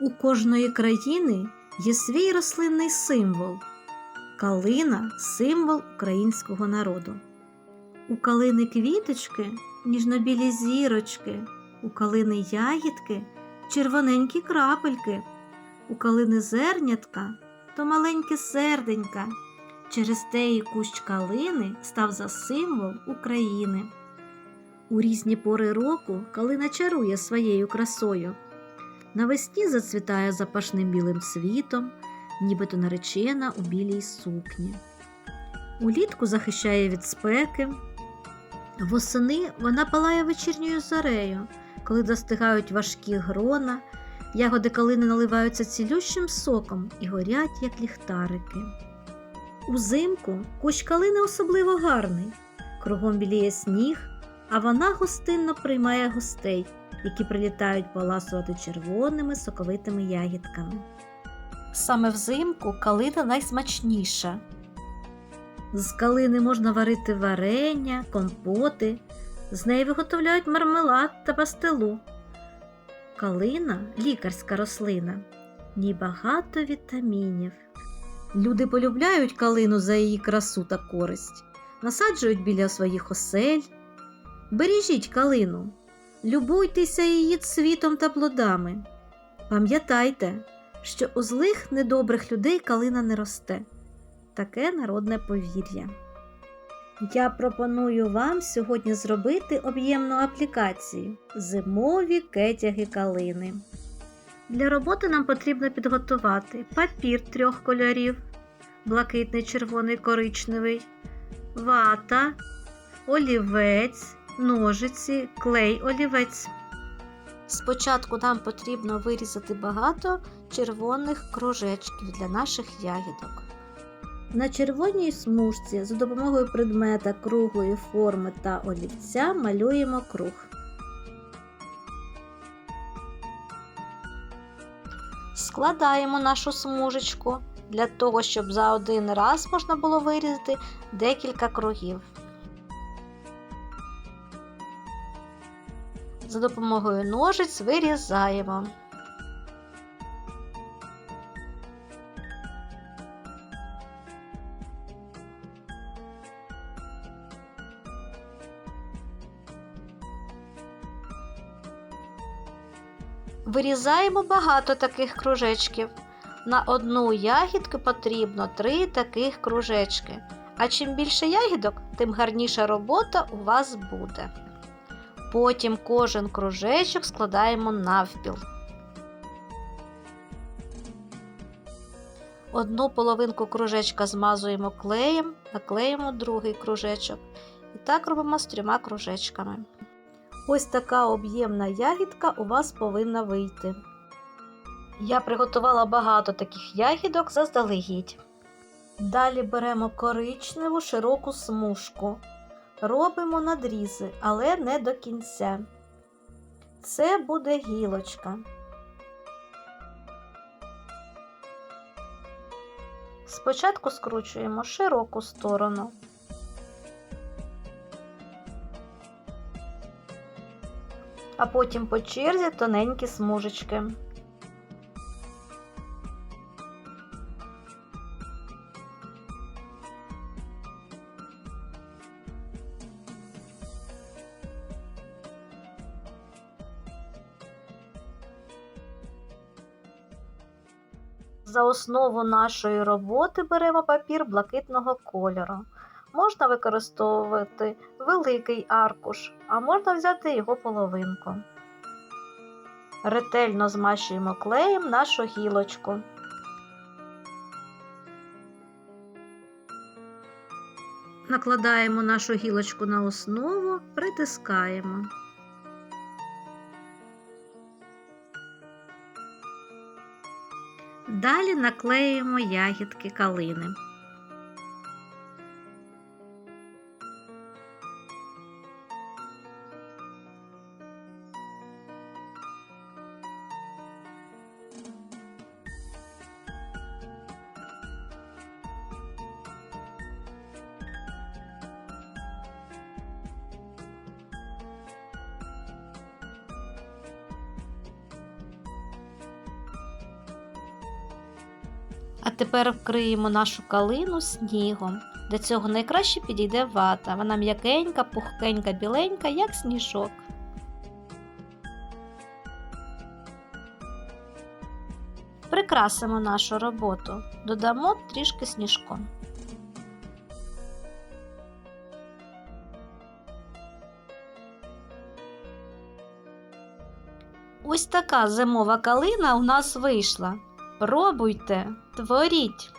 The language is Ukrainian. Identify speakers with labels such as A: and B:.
A: У кожної країни є свій рослинний символ. Калина символ українського народу. У калини квіточки ніжнобілі зірочки, у калини ягідки червоненькі крапельки, у калини зернятка то маленьке серденька. Через те і кущ калини став за символ України. У різні пори року калина чарує своєю красою. Навесні зацвітає запашним білим світом, нібито наречена у білій сукні. Улітку захищає від спеки. Восени вона палає вечірньою зорею, коли достигають важкі грона, ягоди калини наливаються цілющим соком і горять, як ліхтарики. Узимку кущ калини особливо гарний. Кругом біліє сніг, а вона гостинно приймає гостей, які прилітають поласувати червоними соковитими ягідками. Саме взимку калина найсмачніша. З калини можна варити варення, компоти, з неї виготовляють мармелад та пастилу. Калина лікарська рослина, в ній багато вітамінів. Люди полюбляють калину за її красу та користь, насаджують біля своїх осель. Бережіть калину, любуйтеся її цвітом та плодами. Пам'ятайте, що у злих недобрих людей калина не росте. Таке народне повір'я. Я пропоную вам сьогодні зробити об'ємну аплікацію Зимові кетяги калини. Для роботи нам потрібно підготувати папір трьох кольорів, блакитний, червоний, коричневий, вата, олівець, ножиці, клей олівець. Спочатку нам потрібно вирізати багато червоних кружечків для наших ягідок. На червоній смужці за допомогою предмета круглої форми та олівця малюємо круг. Складаємо нашу смужечку для того, щоб за один раз можна було вирізати декілька кругів. За допомогою ножиць вирізаємо. Вирізаємо багато таких кружечків. На одну ягідку потрібно три таких кружечки. А чим більше ягідок, тим гарніша робота у вас буде. Потім кожен кружечок складаємо навпіл. Одну половинку кружечка змазуємо клеєм, наклеїмо другий кружечок. І так робимо з трьома кружечками. Ось така об'ємна ягідка у вас повинна вийти. Я приготувала багато таких ягідок заздалегідь. Далі беремо коричневу широку смужку. Робимо надрізи, але не до кінця. Це буде гілочка. Спочатку скручуємо широку сторону. а потім по черзі тоненькі смужечки. За основу нашої роботи беремо папір блакитного кольору. Можна використовувати великий аркуш, а можна взяти його половинку. Ретельно змащуємо клеєм нашу гілочку. Накладаємо нашу гілочку на основу, притискаємо. Далі наклеюємо ягідки калини. А тепер вкриємо нашу калину снігом. Для цього найкраще підійде вата. Вона м'якенька, пухкенька, біленька, як сніжок. Прикрасимо нашу роботу, додамо трішки сніжком. Ось така зимова калина у нас вийшла. Пробуйте, творіть.